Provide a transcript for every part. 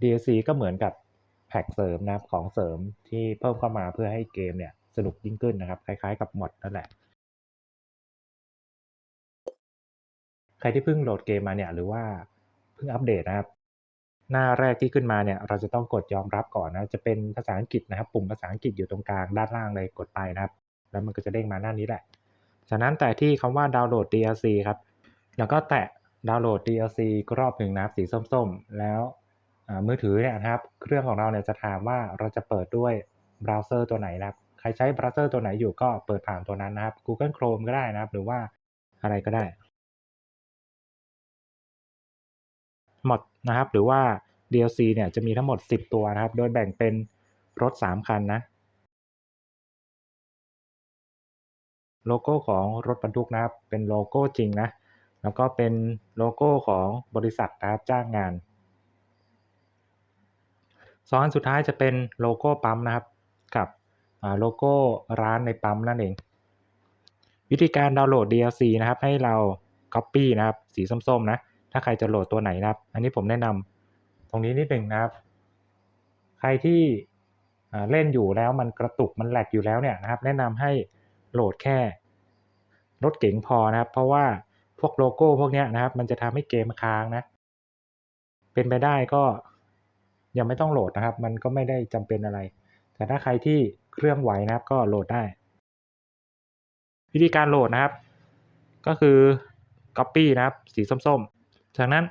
DLC ก็เหมือนกับแพ็กเสริมนะครับของเสริมที่เพิ่มเข้ามาเพื่อให้เกมเนี่ยสนุกยิ่งขึ้นนะครับ คล้ายๆกับมอดนั่นแหละ ใครที่เพิ่งโหลดเกมมาเนี่ยหรือว่าเพิ่งอัปเดตนะครับ หน้าแรกที่ขึ้นมาเนี่ยเราจะต้องกดยอมรับก่อนนะจะเป็นภาษาอังกฤษนะครับ ปุ่มภาษาอังกฤษอยู่ตรงกลางด้านล่างเลยกดไปนะครับ แล้วมันก็จะเด้งมาหน้านี้แหละจากนั้นแต่ที่คำว่าดาวน์โหลด DLC ครับแล้วก็แตะดาวน์โหลด DLC รอบหนึ่งนะครับสีส้มๆ แล้ว มือถือเนี่ยนะครับ เครื่องของเราเนี่ยจะถามว่าเราจะเปิดด้วยเบราว์เซอร์ตัวไหนนะครับ ใครใช้เบราว์เซอร์ตัวไหนอยู่ก็เปิดผ่านตัวนั้นนะครับ Google Chrome ก็ได้นะครับ หรือว่าอะไรก็ได้ หมดนะครับ หรือว่า DLC เนี่ยจะมีทั้งหมด 10 ตัวนะครับ โดยแบ่งเป็นรถ 3 คันนะ โลโก้ของรถบรรทุกนะครับ เป็นโลโก้จริงนะ แล้วก็เป็นโลโก้ของบริษัทนะครับจ้างงาน สองอันสุดท้ายจะเป็นโลโก้ปั๊มนะครับกับโลโก้ร้านในปั๊มนั่นเอง วิธีการดาวน์โหลด DLC นะครับ ให้เรา Copy นะครับ สีส้มๆนะ ถ้าใครจะโหลดตัวไหนนะครับ อันนี้ผมแนะนำตรงนี้นิดหนึ่งนะครับ ใครที่เล่นอยู่แล้วมันกระตุกมันแหลกอยู่แล้วเนี่ยนะครับ แนะนำให้โหลดแค่รถเก๋งพอนะครับ เพราะว่าพวกโลโก้พวกนี้นะครับ มันจะทำให้เกมค้างนะ เป็นไปได้ก็ ยังไม่ต้องโหลดนะครับ มันก็ไม่ได้จำเป็นอะไร แต่ถ้าใครที่เครื่องไหวนะครับก็โหลดได้ วิธีการโหลดนะครับ ก็คือ Copy นะครับ สีส้มๆ จากนั้น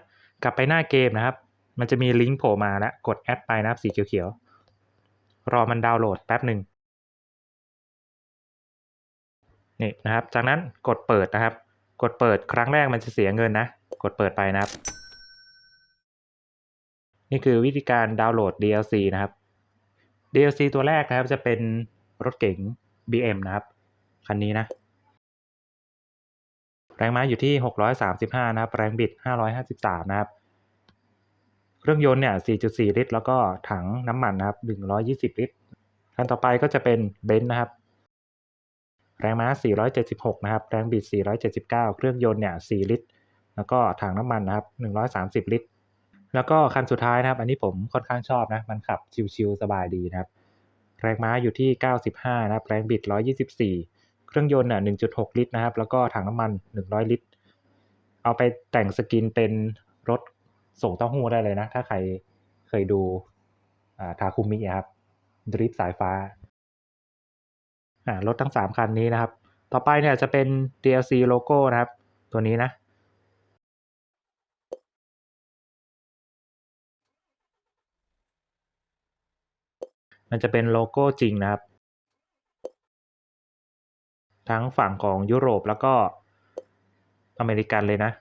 กลับไปหน้าเกมนะครับ มันจะมีลิงก์โผล่มาแล้วกดแอดไปนะครับสีเขียวๆ รอมันดาวน์โหลดแป๊บหนึ่งนี่นะครับ จากนั้นกดเปิดนะครับ กดเปิดครั้งแรกมันจะเสียเงินนะ กดเปิดไปนะครับ นี่คือวิธีการดาวน์โหลด DLC นะครับ DLC ตัวแรกนะครับจะเป็นรถเก๋ง BM นะครับ คันนี้นะ แรงม้าอยู่ที่ 635 นะครับ แรงบิด 553 นะครับ เครื่องยนต์เนี่ย 4.4 ลิตร แล้วก็ถังน้ำมันนะครับ 120 ลิตร คันต่อไปก็จะเป็นเบนซ์นะครับ แรงม้า 476 นะครับ แรงบิด 479 เครื่องยนต์เนี่ย 4 ลิตร แล้วก็ถังน้ำมันนะครับ 130 ลิตร แล้วก็คันสุดท้ายนะครับ อันนี้ผมค่อนข้างชอบนะ มันขับชิวๆสบายดีนะครับ แรงม้าอยู่ที่ 95 นะครับ แรงบิด 124 เครื่องยนต์น่ะ1.6 ลิตรนะครับ แล้วก็ถังน้ำมัน 100 ลิตร เอาไปแต่งสกินเป็นรถส่งเต้าหู้ได้เลยนะ ถ้าใครเคยดูทาคุมิครับดริฟต์สายฟ้ารถทั้ง 3 คันนี้นะครับ ต่อไปเนี่ยจะเป็น DLC โลโก้นะครับ ตัวนี้นะ มันจะเป็นโลโก้จริงนะครับ ทั้งฝั่งของยุโรปแล้วก็อเมริกันเลยนะ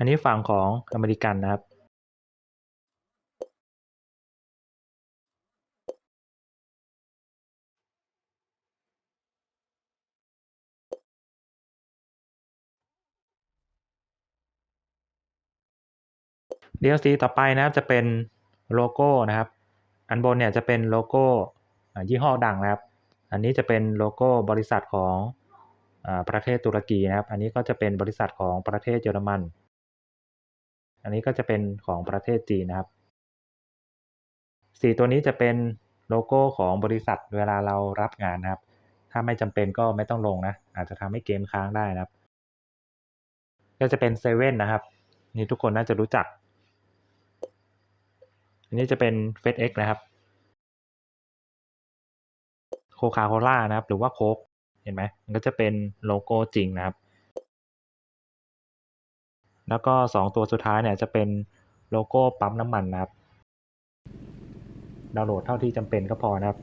อันนี้ฝั่งของอเมริกันนะครับ DLC ต่อไปนะครับจะเป็นโลโก้นะครับ อันบนเนี่ยจะเป็นโลโก้ยี่ห้อดังนะครับ อันนี้จะเป็นโลโก้บริษัทของประเทศตุรกีนะครับ อันนี้ก็จะเป็นบริษัทของประเทศเยอรมัน อันนี้ก็จะเป็นของประเทศจีนนะครับสีตัวนี้จะเป็นโลโก้ของบริษัทเวลาเรารับงานนะครับ ถ้าไม่จำเป็นก็ไม่ต้องลงนะ อาจจะทำให้เกมค้างได้นะครับ ก็จะเป็นเซเว่นนะครับ นี่ทุกคนน่าจะรู้จัก อันนี้จะเป็นเฟสเอ็กนะครับ โคคาโคล่านะครับ หรือว่าโค้กเห็นไหมมันก็จะเป็นโลโก้จริงนะครับ แล้วก็สองตัวสุดท้ายเนี่ยจะเป็นโลโก้ปั๊มน้ำมันนะครับ ดาวน์โหลดเท่าที่จำเป็นก็พอนะครับ